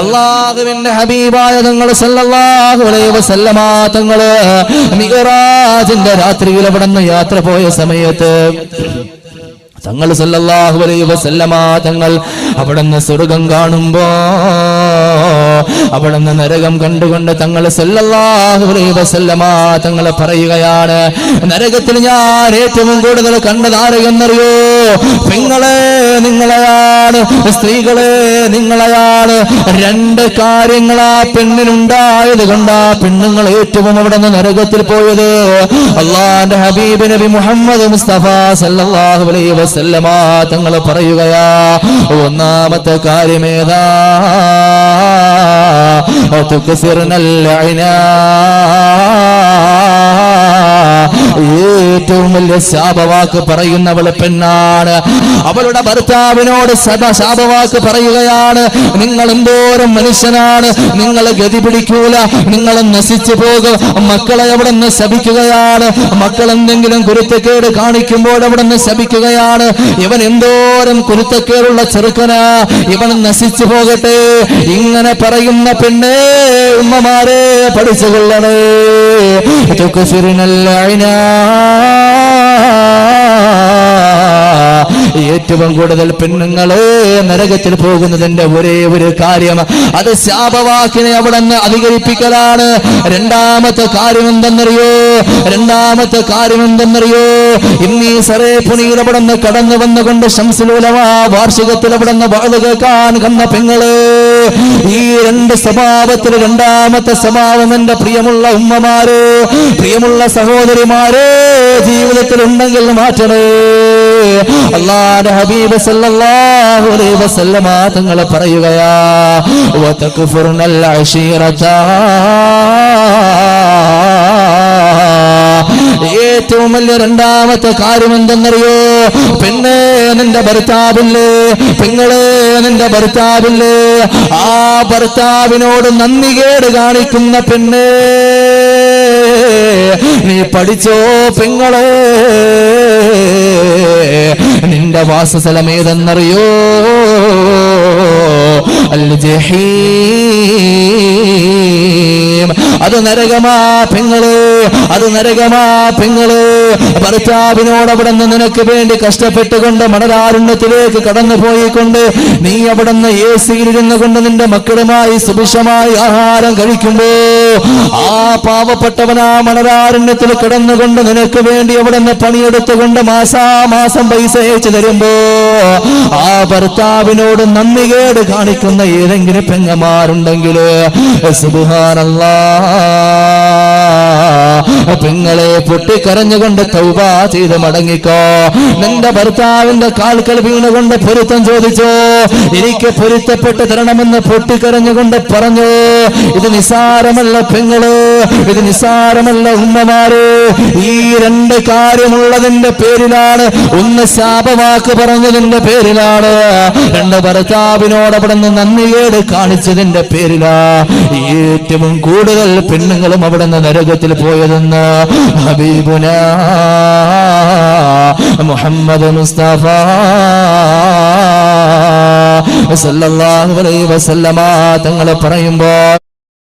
അള്ളാഹുവിന്റെ ഹബീബായ തങ്ങൾ തങ്ങൾ മികറാജിന്റെ രാത്രിയിൽ അവിടെ നിന്ന് യാത്ര പോയ സമയത്ത് തങ്ങൾ സല്ലല്ലാഹു അലൈഹി വസല്ലമ തങ്ങൾ അവിടുന്ന് സ്വർഗം കാണുമ്പോ അവിടുന്ന് നരകം കണ്ടുകൊണ്ട് തങ്ങൾ സല്ലല്ലാഹു അലൈഹി വസല്ലമ തങ്ങൾ പറയുകയാണ് നരകത്തിൽ ഞാൻ ഏറ്റവും കൂടുതൽ കണ്ടതാരെന്നറിയോ? ആരെയെന്നറിയോ പെങ്ങളെ നിങ്ങളെയാണ് സ്ത്രീകളെ നിങ്ങളെയാണ്. രണ്ട് കാര്യങ്ങൾ ആ പെണ്ണിനുണ്ടായത് കൊണ്ട് ആ പെണ്ണുങ്ങൾ ഏറ്റവും അവിടെ നിന്ന് നരകത്തിൽ പോയത്. അള്ളാന്റെ ഹബീബ് നബി മുഹമ്മദ് മുസ്തഫ തങ്ങൾ പറയുകയാ ഒന്നാമത്തെ കാര്യമേതാ തുക്സിർനൽ അയ്നാ. ഏറ്റവും വലിയ ശാപവാക്ക് പറയുന്നവൾ പെണ്ണാണ്. അവളുടെ ഭർത്താവിനോട് ശാപവാക്ക് പറയുകയാണ്. നിങ്ങൾ എന്തോരം മനുഷ്യനാണ്. നിങ്ങൾ ഗതി പിടിക്കൂല. നിങ്ങൾ നശിച്ചു പോകും. മക്കളെ അവിടെ നിന്ന് ശപിക്കുകയാണ്. മക്കൾ എന്തെങ്കിലും കുരുത്തക്കേട് കാണിക്കുമ്പോൾ അവിടെ നിന്ന് ശപിക്കുകയാണ്. ഇവൻ എന്തോരം കുരുത്തക്കേടുള്ള ചെറുക്കനാ. ഇവൻ നശിച്ചു പോകട്ടെ. ഇങ്ങനെ പറയുന്ന പെണ്ണേ ഉമ്മമാരെ പഠിച്ചുകൊള്ളണേ. തുക്സിറിനൽ ഏറ്റവും കൂടുതൽ പെണ്ണുങ്ങളെ നരകത്തിൽ പോകുന്നതിന്റെ ഒരേ ഒരു കാര്യം. അത് ശാപവാക്കിനെ അവിടെ നിന്ന് അധികരിപ്പിക്കലാണ്. രണ്ടാമത്തെ കാര്യം എന്തെന്നറിയോ രണ്ടാമത്തെ കാര്യം എന്തെന്നറിയോ ഇന്നീ സറേ പുണിയിൽ അവിടെ നിന്ന് കടന്നു വന്നുകൊണ്ട് ശംസുലൂലമാ വാർഷികത്തിൽ അവിടെ നിന്ന് വാഴ കേൾക്കാൻ കന്ന പെങ്ങൾ. ഈ രണ്ട് സ്വഭാവത്തിൽ രണ്ടാമത്തെ സ്വഭാവം എന്റെ പ്രിയമുള്ള ഉമ്മമാര് പ്രിയമുള്ള സഹോദരിമാര് ജീവിതത്തിൽ ഉണ്ടെങ്കിൽ മാറ്റണേ. അള്ളാന്റെ ഹബീബ് സല്ലല്ലാഹു അലൈഹി വസല്ലമ തങ്ങൾ പറയുകയാ വതക്ഫുർനൽ അശീറത. ഏറ്റവും വലിയ രണ്ടാമത്തെ കാര്യം എന്തെന്നറിയോ? പെണ്ണേ നിന്റെ ഭർത്താവില്ലേ? പെങ്ങളെ നിന്റെ ഭർത്താവില്ലേ? ആ ഭർത്താവിനോട് നന്ദി കേട് കാണിക്കുന്ന പെണ്ണേ നീ പഠിച്ചോ പെങ്ങളെ? നിന്റെ വാസസ്ഥലം ഏതെന്നറിയോ? അൽ ജഹീം അത് നരകമാ പെങ്ങൾ അത് നരകമാ പെങ്ങൾ. ഭർത്താവിനോട് നിന്ന് നിനക്ക് വേണ്ടി കഷ്ടപ്പെട്ടുകൊണ്ട് മണരാരുണ്യത്തിലേക്ക് കടന്നു പോയിക്കൊണ്ട് നീ അവിടെ നിന്ന് എ സിയിലിരുന്നു കൊണ്ട് നിന്റെ മക്കളുമായി സുഭിക്ഷമായി ആഹാരം കഴിക്കുമ്പോ ആ പാവപ്പെട്ടവനാ മണരാരുണ്യത്തിൽ കിടന്നുകൊണ്ട് നിനക്ക് വേണ്ടി അവിടെ നിന്ന് പണിയെടുത്തുകൊണ്ട് മാസാമാസം പൈസ അയച്ചു തരുമ്പോ ആ ഭർത്താവിനോട് നന്ദി കേട് കാണിക്കുന്ന ഏതെങ്കിലും പെങ്ങന്മാരുണ്ടെങ്കിൽ സുബാനല്ലാ പെങ്ങളെ പൊട്ടിക്കരഞ്ഞുകൊണ്ട് തൗബ ചെയ്ത് മടങ്ങിക്കോ. നിന്റെ ഭർത്താവിന്റെ കാൽക്കൾ വീണുകൊണ്ട് പൊരുത്തം ചോദിച്ചോ. എനിക്ക് പൊരുത്തപ്പെട്ട് തരണമെന്ന് പൊട്ടിക്കരഞ്ഞുകൊണ്ട് പറഞ്ഞു. ഇത് നിസാരമല്ല പെങ്ങൾ ഇത് നിസാരമല്ല ഉമ്മമാര്. ഈ രണ്ട് കാര്യമുള്ളതിന്റെ പേരിലാണ് ഒന്ന് ശാപവാക്ക് പറഞ്ഞതിന്റെ പേരിലാണ്. രണ്ട് ഭർത്താവിനോട് അവിടെ നിന്ന് നന്ദികേട് കാണിച്ചതിന്റെ പേരിലാ. ഏറ്റവും കൂടുതൽ പെണ്ണുങ്ങളും അവിടെ നിന്ന് നരകത്തിൽ പോയതെന്ന് ഹബീബുന മുഹമ്മദ് മുസ്തഫ സല്ലല്ലാഹു അലൈഹി വസല്ലമ തങ്ങളെ പറയുമ്പോൾ